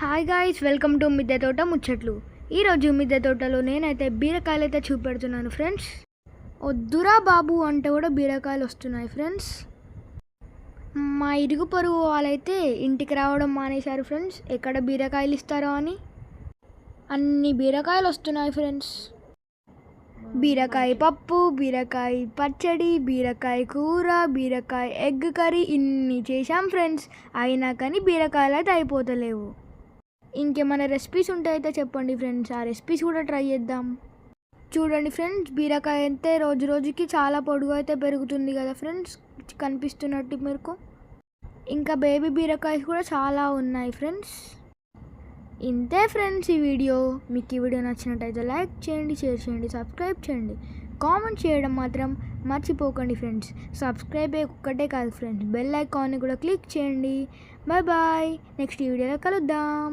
Hi guys welcome to మిద్దె తోట ముచ్చట్లు ఈరోజు మిద్దె తోటలో నేనైతే బీరకాయలు అయితే చూపెడుతున్నాను ఫ్రెండ్స్ వద్దురా బాబు అంటే కూడా బీరకాయలు వస్తున్నాయి ఫ్రెండ్స్ మా ఇరుగు పొరుగు వాళ్ళైతే ఇంటికి రావడం మానేశారు ఫ్రెండ్స్ ఎక్కడ బీరకాయలు ఇస్తారో అని. అన్ని బీరకాయలు వస్తున్నాయి ఫ్రెండ్స్ బీరకాయ పప్పు బీరకాయ పచ్చడి బీరకాయ కూర బీరకాయ ఎగ్ కర్రీ ఇన్ని చేశాం ఫ్రెండ్స్ అయినా కానీ బీరకాయలు అయితే అయిపోతలేవు. ఇంకేమైనా రెసిపీస్ ఉంటే అయితే చెప్పండి ఫ్రెండ్స్ ఆ రెసిపీస్ కూడా ట్రై చేద్దాం. చూడండి ఫ్రెండ్స్ బీరకాయ అయితే రోజు రోజుకి చాలా పొడుగు అయితే పెరుగుతుంది కదా ఫ్రెండ్స్ కనిపిస్తున్నట్టు మీకు. ఇంకా బేబీ బీరకాయ కూడా చాలా ఉన్నాయి ఫ్రెండ్స్ ఇంతే ఫ్రెండ్స్ ఈ వీడియో మీకు ఈ వీడియో నచ్చినట్టయితే లైక్ చేయండి షేర్ చేయండి సబ్స్క్రైబ్ చేయండి. కామెంట్ చేయడం మాత్రం మర్చిపోకండి ఫ్రెండ్స్ సబ్స్క్రైబ్ ఒక్కటే కాదు ఫ్రెండ్స్ బెల్ ఐకాన్ని కూడా క్లిక్ చేయండి. బాయ్ బాయ్ నెక్స్ట్ వీడియోలో కలుద్దాం.